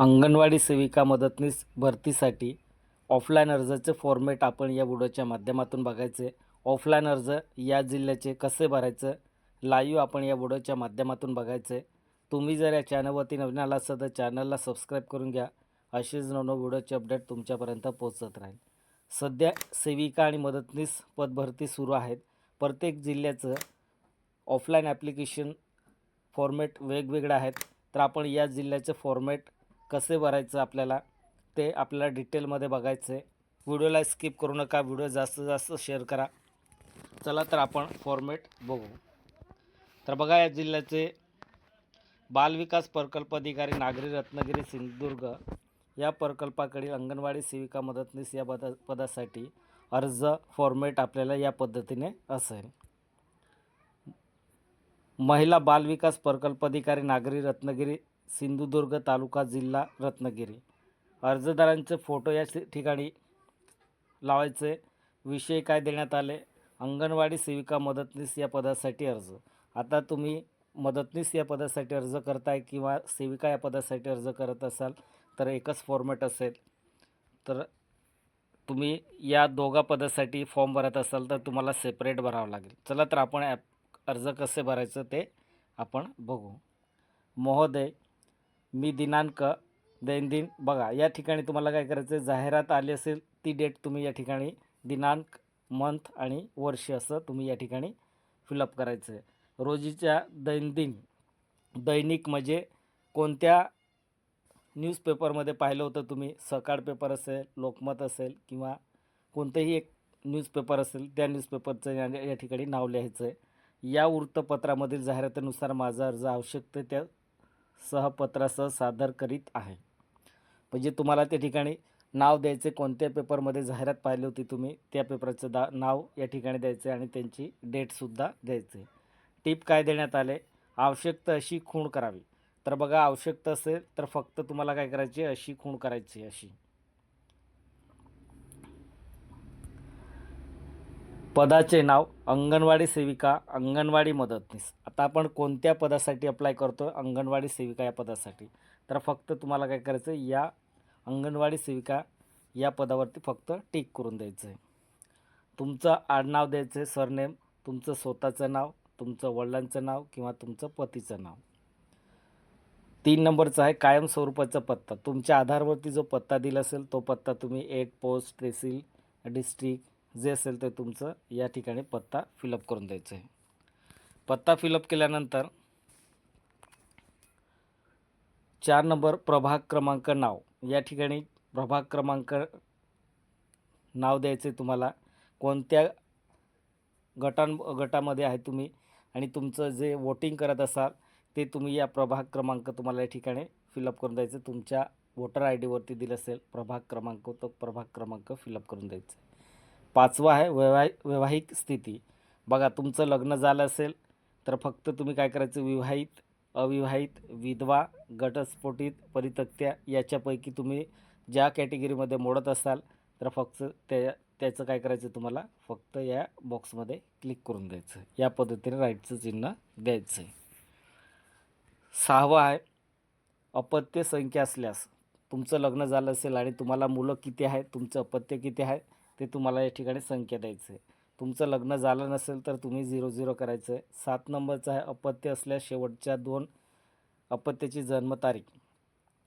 अंगणवाडी सेविका मदतनीस भरतीसाठी ऑफलाईन अर्जाचे फॉर्मेट आपण या व्हिडिओच्या माध्यमातून बघायचे. ऑफलाईन अर्ज या जिल्ह्याचे कसे भरायचं? लाईव्ह आपण या व्हिडिओच्या माध्यमातून बघायचे. तुम्ही जर या चॅनलवरती नवीन आला असाल तर चॅनलला सबस्क्राईब करून घ्या. असेच नवनव व्हिडिओचे अपडेट तुमच्यापर्यंत पोहोचत राहील. सध्या सेविका आणि मदतनीस पदभरती सुरू आहेत. प्रत्येक जिल्ह्याचं ऑफलाईन ॲप्लिकेशन फॉर्मेट वेगवेगळं आहेत. तर आपण या जिल्ह्याचे फॉर्मेट कसे भरायचं आपल्याला ते आपल्याला डिटेलमध्ये बघायचं आहे व्हिडिओला स्किप करू नका व्हिडिओ जास्तीत जास्त शेअर करा. चला तर आपण फॉर्मेट बघू. तर बघा या जिल्ह्याचे बालविकास प्रकल्प अधिकारी नागरी रत्नागिरी सिंधुदुर्ग या प्रकल्पाकडील अंगणवाडी सेविका मदतनीस या पदा पदासाठी अर्ज फॉर्मेट आपल्याला या पद्धतीने असेल. महिला बालविकास प्रकल्प अधिकारी नागरी रत्नागिरी सिंधुदुर्ग तालुका जिल्हा रत्नागिरी. अर्जदारांचे फोटो या ठिकाणी लावायचे. विषय काय देण्यात आले? अंगणवाडी सेविका मदतनीस या पदासाठी अर्ज. आता तुम्ही मदतनीस या पदासाठी अर्ज करताय किंवा सेविका या पदासाठी अर्ज करत असाल तर एकच फॉर्मॅट असेल. तर तुम्ही या दोघा पदासाठी फॉर्म भरत असाल तर तुम्हाला सेपरेट भरावं लागेल. चला तर आपण ॲप अर्ज कसे भरायचं ते आपण बघू. महोदय मी दिनांक दैनंदिन बघा या ठिकाणी तुम्हाला काय करायचं आहे जाहिरात आली असेल ती डेट तुम्ही या ठिकाणी दिनांक मंथ आणि वर्ष असं तुम्ही या ठिकाणी फिलअप करायचं आहे रोजीच्या दैनंदिन दैनिक म्हणजे कोणत्या न्यूजपेपरमध्ये पाहिलं होतं तुम्ही? सकाळ पेपर असेल लोकमत असेल किंवा कोणतंही एक न्यूजपेपर असेल त्या न्यूजपेपरचं या या ठिकाणी नाव लिहायचं आहे या वृत्तपत्रामधील जाहिरातीनुसार माझा अर्ज आवश्यकतेच्या सहपत्रासह सादर करीत आहे. म्हणजे तुम्हाला त्या ठिकाणी नाव द्यायचे कोणत्या पेपरमध्ये जाहिरात पाहिली होती तुम्ही त्या पेपरचं दा नाव या ठिकाणी द्यायचं आणि त्यांची डेटसुद्धा द्यायचे. टिप काय देण्यात आले? आवश्यकता अशी खूण करावी. तर बघा आवश्यकता असेल तर फक्त तुम्हाला काय करायची अशी खूण करायची अशी. पदाचे नाव अंगणवाडी सेविका अंगणवाडी मदतनीस. आता आपण कोणत्या पदासाठी अप्लाय करतो अंगणवाडी सेविका या पदासाठी. तर फक्त तुम्हाला काय करायचं आहे या अंगणवाडी सेविका या पदावरती फक्त टिक करून द्यायचं आहे तुमचं आडनाव द्यायचं आहे सरनेम तुमचं स्वतःचं नाव तुमचं वडिलांचं नाव किंवा तुमचं पतीचं नाव. तीन नंबरचा आहे कायम स्वरूपाचा पत्ता. तुमच्या आधारवरती जो पत्ता दिला असेल तो पत्ता तुम्ही एट पोस्ट तहसील डिस्ट्रिक्ट जे असेल ते तुमचं या ठिकाणी पत्ता फिलअप करून द्यायचं आहे. पत्ता फिलअप केल्यानंतर चार नंबर प्रभाग क्रमांक नाव. या ठिकाणी प्रभाग क्रमांक नाव द्यायचे आहे तुम्हाला. कोणत्या गटां गटामध्ये आहे तुम्ही आणि तुमचं जे वोटिंग करत असाल ते तुम्ही या प्रभाग क्रमांक तुम्हाला या ठिकाणी फिलअप करून द्यायचं तुमच्या वोटर आय डीवरती दिलं असेल प्रभाग क्रमांक तो प्रभाग क्रमांक फिलअप करून द्यायचं पाचवा आहे वैवाहिक वैवाहिक स्थिती. बघा तुमचं लग्न झालं असेल तर फक्त तुम्ही काय करायचं? विवाहित अविवाहित विधवा गटस्फोटित परितक्त्या याच्यापैकी तुम्ही ज्या कॅटेगरीमध्ये मोडत असाल तर फक्त त्या त्याचं काय करायचं तुम्हाला? फक्त या बॉक्समध्ये क्लिक करून द्यायचं. या पद्धतीने राईटचं चिन्ह द्यायचं आहे सहावं आहे अपत्य संख्या असल्यास. तुमचं लग्न झालं असेल आणि तुम्हाला मुलं किती आहेत? तुमचं अपत्य किती आहे? ते तुम्हाला या ठिकाणी संख्या द्यायचं आहे तुमचं लग्न झालं नसेल तर तुम्ही झिरो झिरो करायचं आहे सात नंबरचं आहे अपत्य असल्यास शेवटच्या दोन अपत्याची जन्मतारीख.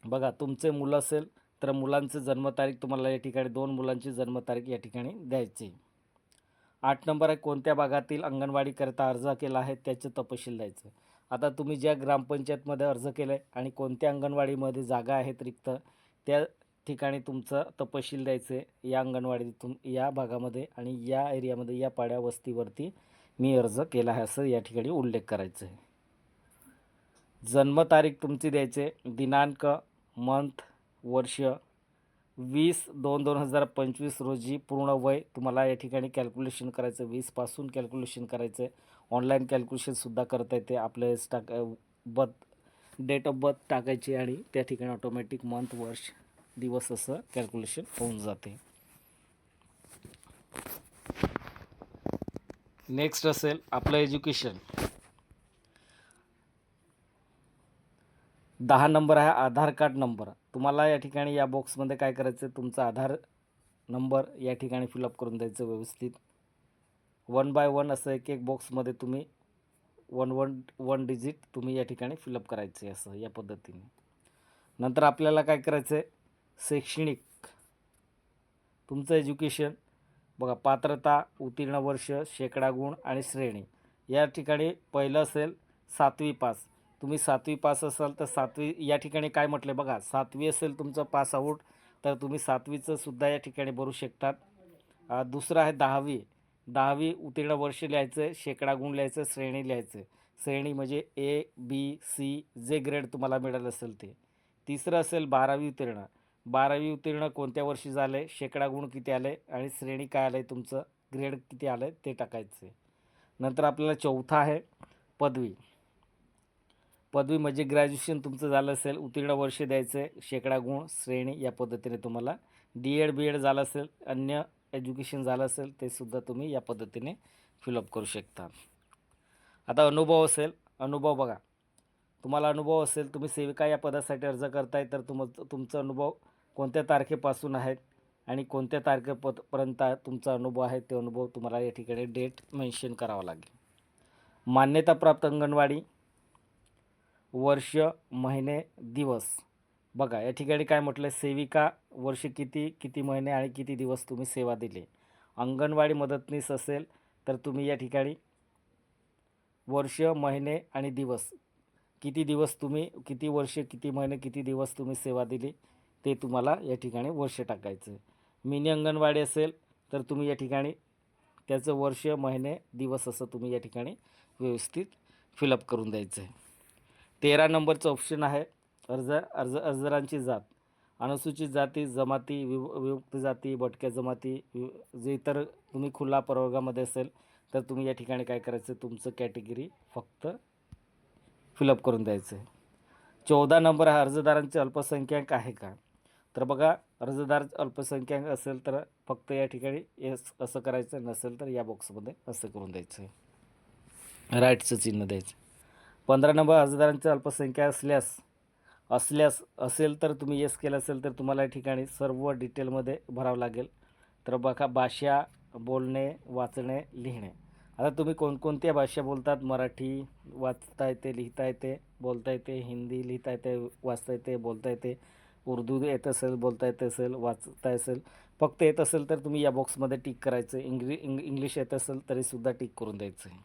बघा तुमचे मुलं असेल तर मुलांचं जन्मतारीख तुम्हाला या ठिकाणी दोन मुलांची जन्मतारीख या ठिकाणी द्यायची आठ नंबर आहे कोणत्या भागातील अंगणवाडीकरिता अर्ज केला आहे त्याचे तपशील द्यायचं. आता तुम्ही ज्या ग्रामपंचायतमध्ये अर्ज केला आहे आणि कोणत्या अंगणवाडीमध्ये जागा आहेत रिक्त त्या ठिकाणी तुमचं तपशील द्यायचं आहे या अंगणवाडीतून या भागामध्ये आणि या एरियामध्ये या पाड्या वस्तीवरती मी अर्ज केला आहे असं या ठिकाणी उल्लेख करायचं आहे जन्मतारीख तुमची द्यायचे दिनांक मंथ वर्ष वीस दोन दोन हजार पंचवीस रोजी पूर्ण वय तुम्हाला या ठिकाणी कॅल्क्युलेशन करायचं वीसपासून कॅल्क्युलेशन करायचं आहे ऑनलाईन कॅल्क्युलेशनसुद्धा करता येते. आपलं टाक बर्थ डेट ऑफ बर्थ टाकायची आणि त्या ठिकाणी ऑटोमॅटिक मंथ वर्ष दिवस असं कॅल्क्युलेशन होऊन जाते. नेक्स्ट असेल आपलं एज्युकेशन दहा नंबर आहे आधार कार्ड नंबर तुम्हाला या ठिकाणी या बॉक्समध्ये काय करायचं आहे तुमचा आधार नंबर या ठिकाणी फिलअप करून द्यायचं व्यवस्थित. वन बाय वन असं एक एक बॉक्समध्ये तुम्ही वन वन वन डिजिट तुम्ही या ठिकाणी फिलअप करायचे असं या पद्धतीने. नंतर आपल्याला काय करायचं आहे शैक्षणिक तुमचं एज्युकेशन बघा पात्रता उत्तीर्ण वर्ष शेकडा गुण आणि श्रेणी. या ठिकाणी पहिलं असेल सातवी पास. तुम्ही सातवी पास असाल तर सातवी या ठिकाणी काय म्हटलं बघा सातवी असेल तुमचं पास आऊट तर तुम्ही सातवीचं सुद्धा या ठिकाणी भरू शकतात. दुसरं आहे दहावी. दहावी उत्तीर्ण वर्ष लिहायचं शेकडा गुण लिहायचं श्रेणी लिहायचं. श्रेणी म्हणजे ए बी सी जे ग्रेड तुम्हाला मिळालं असेल ते. तिसरं असेल बारावी उत्तीर्ण. बारावी उत्तीर्ण कोणत्या वर्षी झाले? शेकडा गुण किती आले? आणि श्रेणी काय आलं आहे तुमचं? ग्रेड किती आलं आहे ते टाकायचं आहे नंतर आपल्याला चौथा आहे पदवी. पदवी म्हणजे ग्रॅज्युएशन तुमचं झालं असेल उत्तीर्ण वर्ष द्यायचं आहे शेकडा गुण श्रेणी या पद्धतीने तुम्हाला. डी एड बी एड झालं असेल अन्य एज्युकेशन झालं असेल ते सुद्धा तुम्ही या पद्धतीने फिलअप करू शकता. आता अनुभव असेल अनुभव बघा. तुम्हाला अनुभव असेल तुम्ही सेविका या पदासाठी अर्ज करताय तर तुम तुमचा अनुभव कोणत्या तारखेपासून आहेत आणि कोणत्या तारखेपर्यंत तुमचा अनुभव आहे ते अनुभव तुम्हाला या ठिकाणी डेट मेन्शन करावा लागेल. मान्यताप्राप्त अंगणवाडी वर्ष महिने दिवस. बघा या ठिकाणी काय म्हटलं सेविका वर्ष किती किती महिने आणि किती दिवस तुम्ही सेवा दिली. अंगणवाडी मदतनीस असेल तर तुम्ही या ठिकाणी वर्ष महिने आणि दिवस किती दिवस तुम्ही किती वर्ष किती महिने किती दिवस तुम्ही सेवा दिली. ते तुम्हाला या ठिकाणी वर्ष टाकायचं आहे मिनी अंगणवाडी असेल तर तुम्ही या ठिकाणी त्याचं वर्ष महिने दिवस असं तुम्ही या ठिकाणी व्यवस्थित फिलअप करून द्यायचं आहे तेरा नंबरचं ऑप्शन आहे अर्ज अर्ज अर्जदारांची जात. अनुसूचित जाती जमाती विव विमुक्त जाती भटक्या जमाती वि- जे इतर तुम्ही खुला प्रवर्गामध्ये असेल तर तुम्ही या ठिकाणी काय करायचं? तुमचं कॅटेगरी फक्त फिलअप करून द्यायचं आहे चौदा नंबर हा अर्जदारांचे अल्पसंख्याक आहे का? तर बघा अर्जदार अल्पसंख्याक असेल तर फक्त या ठिकाणी एस असं करायचं नसेल तर या बॉक्समध्ये असं करून द्यायचं. राईटचं चिन्ह द्यायचं. पंधरा नंबर अर्जदारांची अल्पसंख्या असल्यास असल्यास असेल तर तुम्ही येस केलं असेल तर तुम्हाला या ठिकाणी सर्व डिटेलमध्ये भरावं लागेल. तर बघा भाषा बोलणे वाचणे लिहिणे. आता तुम्ही कोणकोणत्या भाषा बोलतात? मराठी वाचता येते लिहिता येते बोलता येते हिंदी लिहिता येते वाचता येते बोलता येते उर्दू येत असेल बोलता येत असेल वाचता असेल फक्त येत असेल तर तुम्ही या बॉक्समध्ये टिक करायचं. इंग्लि इंग इंग्लिश येत असेल तरीसुद्धा टिक करून द्यायचं. आहे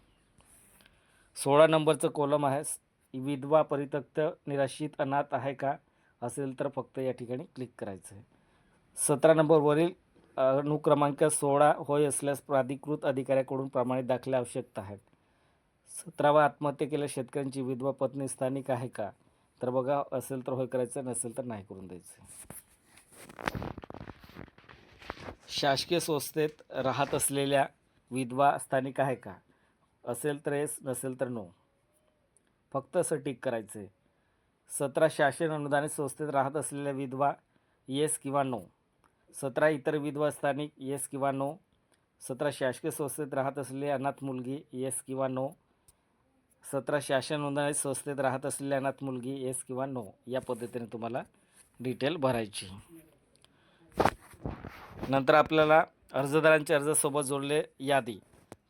सोळा नंबरचं कॉलम आहे. विधवा परित्यक्त निराशित अनाथ आहे का? असेल तर फक्त या ठिकाणी क्लिक करायचं. आहे सतरा नंबरवरील अनुक्रमांक सोळा होय असल्यास प्राधिकृत अधिकाऱ्याकडून प्रमाणित दाखले आवश्यकता आहेत. सतरावा आत्महत्या केल्या शेतकऱ्यांची विधवा पत्नी स्थानिक आहे का? तर बघा असेल तर होय करायचं नसेल तर नाही करून द्यायचं. शासकीय संस्थेत राहत असलेल्या विधवा स्थानिक आहे का? असेल तर येस नसेल तर नो फक्त असं टिक करायचं आहे सतरा शासन अनुदानित संस्थेत राहत असलेल्या विधवा येस किंवा नो सतरा इतर विधवा स्थानिक येस किंवा नो सतरा शासकीय संस्थेत राहत असलेली अनाथ मुलगी येस किंवा नो सतरा शासन नोंदणी संस्थेत राहत असलेल्या अनाथ मुलगी येस किंवा नो या पद्धतीने तुम्हाला डिटेल भरायची. नंतर आपल्याला अर्जदारांच्या अर्जासोबत जोडले यादी.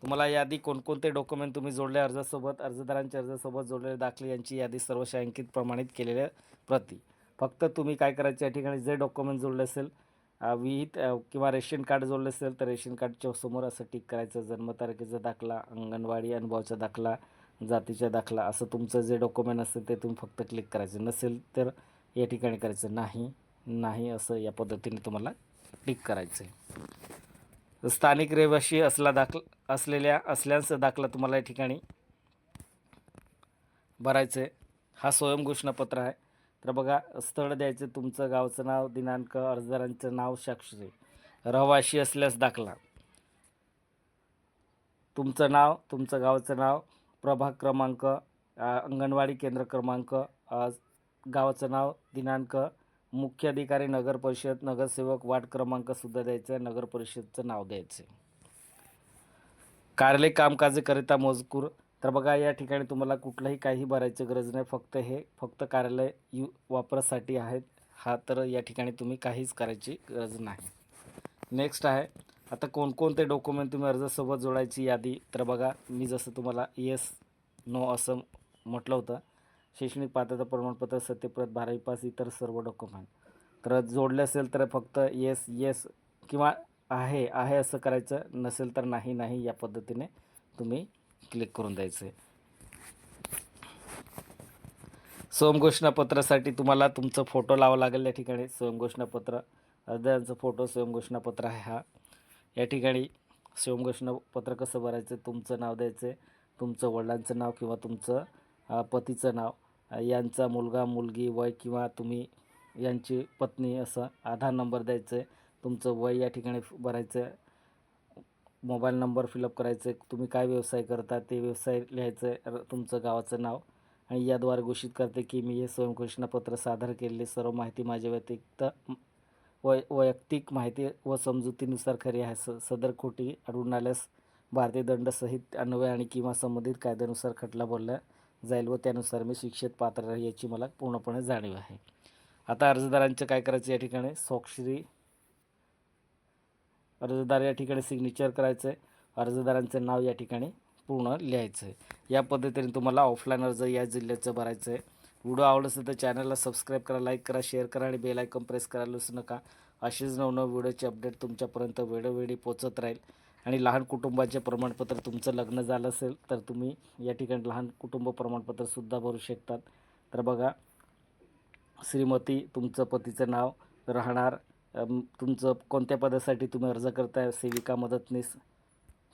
तुम्हाला यादी कोणकोणते डॉक्युमेंट तुम्ही जोडले अर्जासोबत अर्जदारांच्या अर्जासोबत जोडलेले दाखले यांची यादी सर्व शांकित प्रमाणित केलेल्या प्रती. फक्त तुम्ही काय करायचं या ठिकाणी? जे डॉक्युमेंट जोडले असेल विहित किंवा रेशन कार्ड जोडले असेल तर रेशन कार्डच्या समोर असं टिक करायचं. जन्मतारखेचा दाखला अंगणवाडी अनुभवाचा दाखला जातीचा दाखला असं तुमचं जे डॉक्युमेंट असेल ते तुम्ही फक्त क्लिक करायचं. नसेल तर या ठिकाणी करायचं नाही नाही असं या पद्धतीने तुम्हाला क्लिक करायचं आहे स्थानिक रहिवाशी असला दाखल असलेल्या असल्याचा दाखला तुम्हाला या ठिकाणी भरायचं आहे हा स्वयंघोषणापत्र आहे. तर बघा स्थळ द्यायचं तुमचं गावचं नाव दिनांक अर्जदारांचं नाव साक्षरी रहिवाशी असल्यास दाखला. तुमचं नाव तुमचं गावचं नाव प्रभाग क्रमांक अंगणवाडी केंद्र क्रमांक गावाचं नाव दिनांक मुख्य अधिकारी नगर परिषद नगरसेवक वार्ड क्रमांकसुद्धा द्यायचं आहे नगर परिषदचं नाव द्यायचं आहे. कार्यालय कामकाजाकरिता मजकूर तर बघा या ठिकाणी तुम्हाला कुठलंही काही भरायची गरज नाही फक्त हे फक्त कार्यालय यू वापरासाठी आहेत. हा तर या ठिकाणी तुम्ही काहीच करायची गरज नाही. नेक्स्ट आहे आता कोणकोणते डॉक्युमेंट तुम्ही अर्जासोबत जोडायची यादी? तर बघा मी जसं तुम्हाला येस नो असं म्हटलं होतं शैक्षणिक पात्रता प्रमाणपत्र सत्यप्रत बारावी पास इतर सर्व डॉक्युमेंट तर जोडले असेल तर फक्त येस येस किंवा आहे आहे असं करायचं नसेल तर नाही नाही या पद्धतीने तुम्ही क्लिक करून द्यायचं आहे. स्वयंघोषणापत्रासाठी तुम्हाला तुमचं फोटो लावा लागेल या ठिकाणी. स्वयंघोषणापत्र अर्ध्यांचं फोटो स्वयंघोषणापत्र आहे हा. या ठिकाणी स्वयंघोषणापत्र कसं भरायचं तुमचं नाव द्यायचं आहे तुमचं वडिलांचं नाव किंवा तुमचं पतीचं नाव यांचा मुलगा मुलगी वय किंवा तुम्ही यांची पत्नी असं आधार नंबर द्यायचं आहे तुमचं वय या ठिकाणी भरायचं आहे मोबाईल नंबर फिलअप करायचं आहे तुम्ही काय व्यवसाय करता ते व्यवसाय लिहायचं आहे र- तुमचं गावाचं नाव. आणि याद्वारे घोषित करते की मी हे स्वयंघोषणापत्र सादर केलेली सर्व माहिती माझ्या व्यतिरिक्त वै वैयक्तिक माहिती व समजुतीनुसार खरी आहे. स सदर खोटी आढळून आल्यास भारतीय दंडसहित अन्वय आणि किंवा संबंधित कायद्यानुसार खटला बोलला जाईल व त्यानुसार मी शिक्षेत पात्र राहील याची मला पूर्णपणे जाणीव आहे. आता अर्जदारांचं काय करायचं या ठिकाणी? स्वाक्षरी अर्जदार या ठिकाणी सिग्नेचर करायचं आहे अर्जदारांचं नाव या ठिकाणी पूर्ण लिहायचं आहे या पद्धतीने तुम्हाला ऑफलाईन अर्ज या जिल्ह्याचं भरायचं आहे व्हिडिओ आवडला असेल तर चॅनलला सबस्क्राईब करा लाईक करा शेअर करा आणि बेल आयकॉन प्रेस करायला विसरू नका. असेच नवनव व्हिडिओचे अपडेट तुमच्यापर्यंत वेळोवेळी पोचत राहील. आणि लहान कुटुंबाचे प्रमाणपत्र तुमचं लग्न झालं असेल तर तुम्ही या ठिकाणी लहान कुटुंब प्रमाणपत्रसुद्धा भरू शकतात. तर बघा श्रीमती तुमचं पतीचं नाव राहणार. तुमचं कोणत्या पदासाठी तुम्ही अर्ज करताय? सेविका मदतनीस.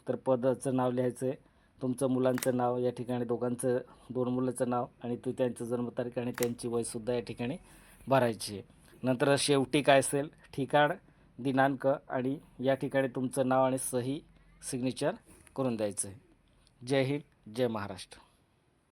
तर पदाचं नाव लिहायचं आहे तुमचं मुलांचं नाव या ठिकाणी दोघांचं दोन मुलाचं नाव आणि तू त्यांचं जन्मतारीख आणि त्यांची वयसुद्धा या ठिकाणी भरायची आहे. नंतर शेवटी काय असेल? ठिकाण दिनांक आणि या ठिकाणी तुमचं नाव आणि सही सिग्नेचर करून द्यायचं आहे. जय हिंद जय महाराष्ट्र.